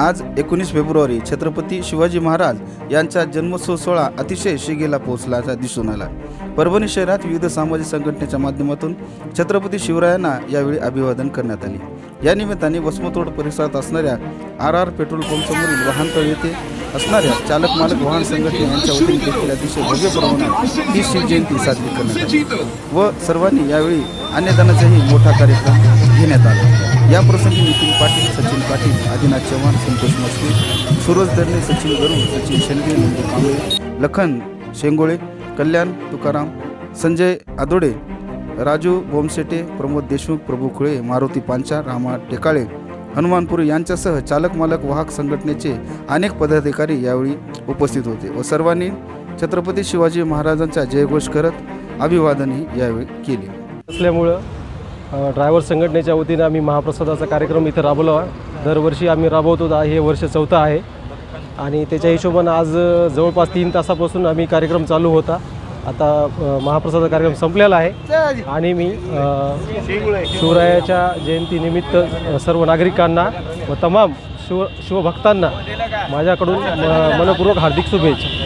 आज एकोणीस फेब्रुवारी छत्रपती शिवाजी महाराज यांचा जन्मोत्सव सोहळा अतिशय शिगेला पोहोचल्याचा दिसून आला. परभणी शहरात विविध सामाजिक संघटनेच्या माध्यमातून छत्रपती शिवरायांना यावेळी अभिवादन करण्यात आले. या निमित्ताने वसमतरोड परिसरात असणाऱ्या आर आर पेट्रोल पंपसमोरील वाहनतळ येथे असणाऱ्या चालक मालक वाहन संघटने यांच्या वतीने देखील अतिशय भव्य प्रमाणात ही शिवजयंती साजरी करण्यात आली. व सर्वांनी यावेळी अन्नदानाचाही मोठा कार्यक्रम घेण्यात आला. या प्रसंगी नितीन पाटील सचिन पाटील आदिनाथ चव्हाण संतोष मस्के सुरज दर्णे सचिन गरुड सचिन शेंडगे नंदू कांबळे लखन शेंगोळे कल्याण तुकाराम संजय आदोडे राजू बोमसेटे प्रमोद देशमुख प्रभू खुळे मारुती पांचा रामा टेकाळे हनुमानपुरी यांच्यासह चालक मालक वाहक संघटनेचे अनेक पदाधिकारी यावेळी उपस्थित होते व सर्वांनी छत्रपती शिवाजी महाराजांचा जयघोष करत अभिवादनही यावेळी केले. असल्यामुळं ड्रायव्हर संघटनेच्या वतीनं आम्ही महाप्रसादाचा कार्यक्रम इथं राबवला दरवर्षी आम्ही राबवतो हे वर्ष चौथं आहे. आणि त्याच्या हिशोबानं आज जवळपास तीन तासापासून आम्ही कार्यक्रम चालू होता. आता महाप्रसाद महाप्रसादाचा कार्यक्रम संपलेला आहे. आणि मी शिवरायाच्या जयंतीनिमित्त सर्व नागरिकांना व तमाम शिव शिवभक्तांना माझ्याकडून म- मनपूर्वक हार्दिक शुभेच्छा.